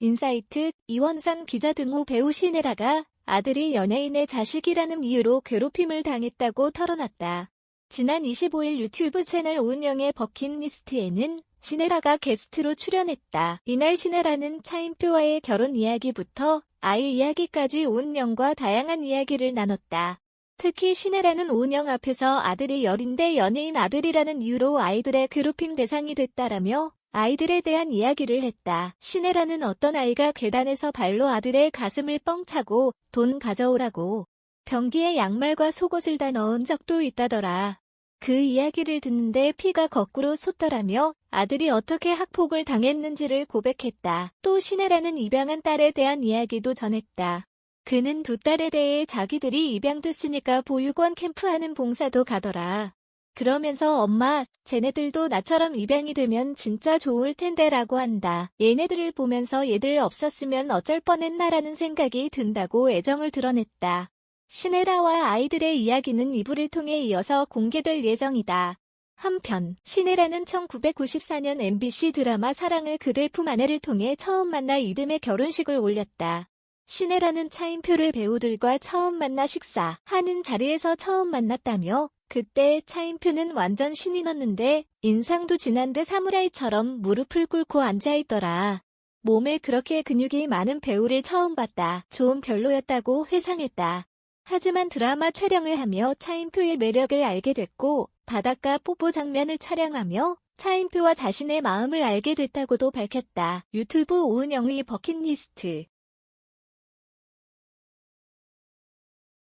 인사이트, 이원선 기자 등호 배우 신혜라가 아들이 연예인의 자식이라는 이유로 괴롭힘을 당했다고 털어놨다. 지난 25일 유튜브 채널 오은영의 버킷리스트에는 신혜라가 게스트로 출연했다. 이날 신혜라는 차인표와의 결혼 이야기부터 아이 이야기까지 오은영과 다양한 이야기를 나눴다. 특히 신혜라는 오은영 앞에서 아들이 열인데 연예인 아들이라는 이유로 아이들의 괴롭힘 대상이 됐다라며 아이들에 대한 이야기를 했다. 신혜라는 어떤 아이가 계단에서 발로 아들의 가슴을 뻥 차고 돈 가져오라고 변기에 양말과 속옷을 다 넣은 적도 있다더라. 그 이야기를 듣는데 피가 거꾸로 솟더라며 아들이 어떻게 학폭을 당했는지를 고백했다. 또 신혜라는 입양한 딸에 대한 이야기도 전했다. 그는 두 딸에 대해 자기들이 입양됐으니까 보육원 캠프하는 봉사도 가더라. 그러면서 엄마, 쟤네들도 나처럼 입양이 되면 진짜 좋을 텐데 라고 한다. 얘네들을 보면서 얘들 없었으면 어쩔 뻔했나라는 생각이 든다고 애정을 드러냈다. 신혜라와 아이들의 이야기는 이불을 통해 이어서 공개될 예정이다. 한편 신혜라는 1994년 MBC 드라마 사랑을 그대 품 안에를 통해 처음 만나 이듬해 결혼식을 올렸다. 신혜라는 차인표를 배우들과 처음 만나 식사하는 자리에서 처음 만났다며 그때 차인표는 완전 신이 났는데 인상도 진한 듯 사무라이처럼 무릎을 꿇고 앉아있더라. 몸에 그렇게 근육이 많은 배우를 처음 봤다. 좀 별로였다고 회상했다. 하지만 드라마 촬영을 하며 차인표의 매력을 알게 됐고 바닷가 뽀뽀 장면을 촬영하며 차인표와 자신의 마음을 알게 됐다고도 밝혔다. 유튜브 오은영의 버킷리스트